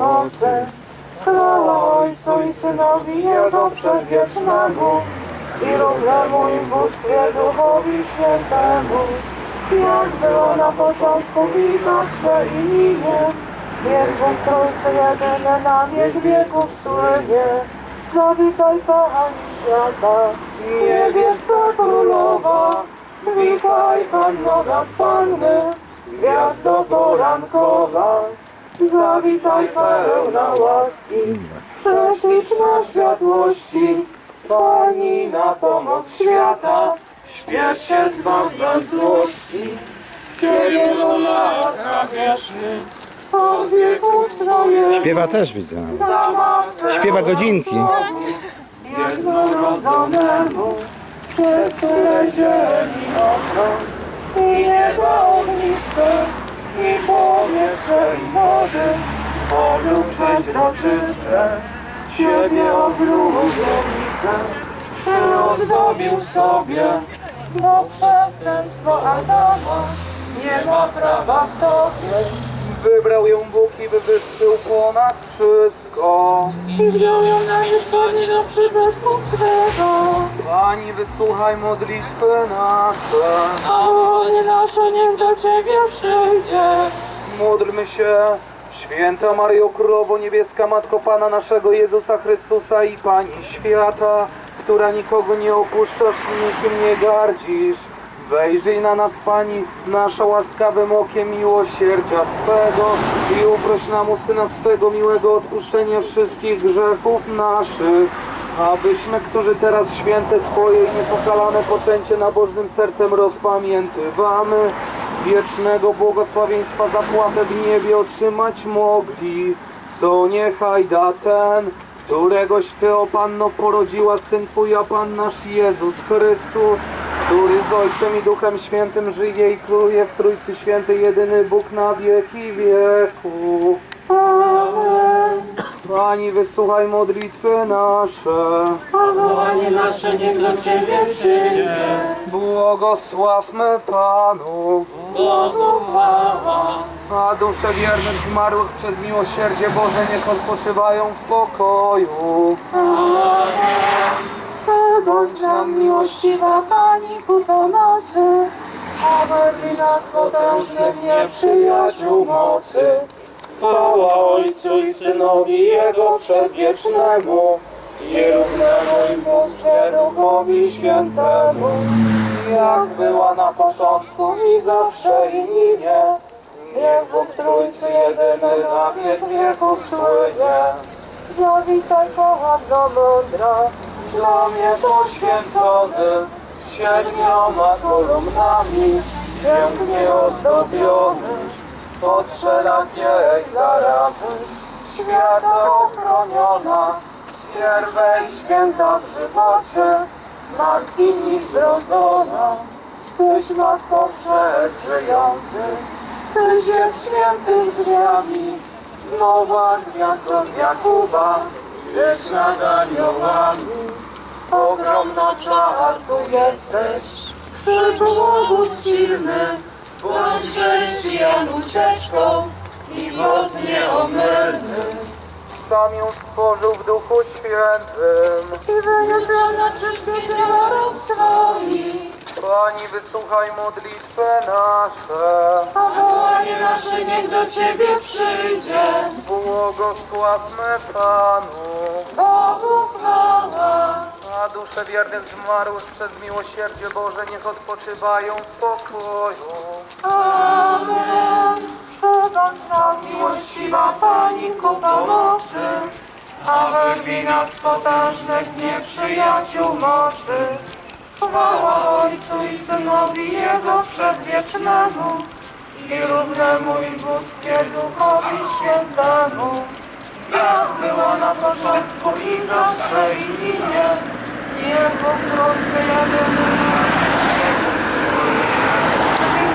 mocy. Chwała Ojcu i Synowi Jego Przedwiecznemu i równemu i bóstwie Duchowi Świętemu, jak było na początku i zawsze i minie, niech Bóg Trójcy jedyny na wiek wieków słynie. Zawitaj Pani świata, niebieska królowa, witaj Panno nad Panny, gwiazdo porankowa. Zawitaj pełna łaski, prześliczna światłości, Pani na pomoc świata, śpiesz się zbaw bez złości. Ciebie lata wieczny, od wieków swoje Śpiewa też widzę. Śpiewa godzinki. Jednorodzonemu, przez które ziemi ochron i niebo ogniste, i powietrze i wody, morzu przeźroczyste, Ciebie oblubienice, przyozdobił sobie, bo przestępstwo Adama nie ma prawa w Tobie. Wybrał ją Bóg i wywyższył ponad wszystko. I wziął ją na mieszkanie do przybytku swego. Pani, wysłuchaj modlitwy nasze. A wołanie nasze niech do Ciebie przyjdzie. Módlmy się. Święta Maryjo Królowo Niebieska, Matko Pana naszego Jezusa Chrystusa i Pani Świata, która nikogo nie opuszczasz i nikim nie gardzisz. Wejrzyj na nas, Pani, nasza łaskawym okiem miłosierdzia swego i uproś nam u Syna swego miłego odpuszczenia wszystkich grzechów naszych, abyśmy, którzy teraz święte Twoje i niepokalane poczęcie nabożnym sercem rozpamiętywamy, wiecznego błogosławieństwa zapłatę w niebie otrzymać mogli, co niechaj da ten, któregoś Ty, o Panno, porodziła Syn Twój, a Pan nasz Jezus Chrystus, który z Ojcem i Duchem Świętym żyje i króluje w Trójcy Świętej, jedyny Bóg na wieki wieków. Amen. Pani, wysłuchaj modlitwy nasze. A wołanie nasze niech do Ciebie przyjdzie. Błogosławmy Panu. Bogu chwała. A dusze wiernych zmarłych przez miłosierdzie Boże niech odpoczywają w pokoju. Bądź nam miłościwa Pani ku pomocy, a nas potężnych nieprzyjaciół mocy. Chwała Ojcu i Synowi Jego Przedwiecznemu i równemu i bóstwie Duchowi Świętemu, jak była na początku i zawsze i minie. Niech Bóg Trójcy jedyny na wiek wieków słynie. Zawitaj kochana mądra, dla mnie poświęcony, siedmioma kolumnami, pięknie ozdobiony, postrzela jej zarazy, świata ochroniona, z pierwej święta w żywocie, matki niż zrodzona, Tyś matką wszech żyjący, Tyś jest świętym drzwiami, nowa gwiazdo z Jakuba, Tyś nad aniołami, ogromna czartu jesteś, bądź chrześcijan ucieczką i wod nieomylny. Sam ją stworzył w Duchu Świętym. I wyjutrona wszystkie dzieła swoich, Pani, wysłuchaj modlitwy nasze. a wołanie nasze niech do Ciebie przyjdzie. Błogosławmy Panu. Bogu chwała. A dusze wiernych zmarłych przez miłosierdzie Boże niech odpoczywają w pokoju. Amen. Przebądź nam miłościwa Pani ku pomocy, a wyrwij nas potężnych nieprzyjaciół mocy. Chwała Ojcu i Synowi Jego Przedwiecznemu i równemu i bóstwie Duchowi Świętemu, jak było na początku i zawsze i minie. Niech Bóg Trójcy jedyny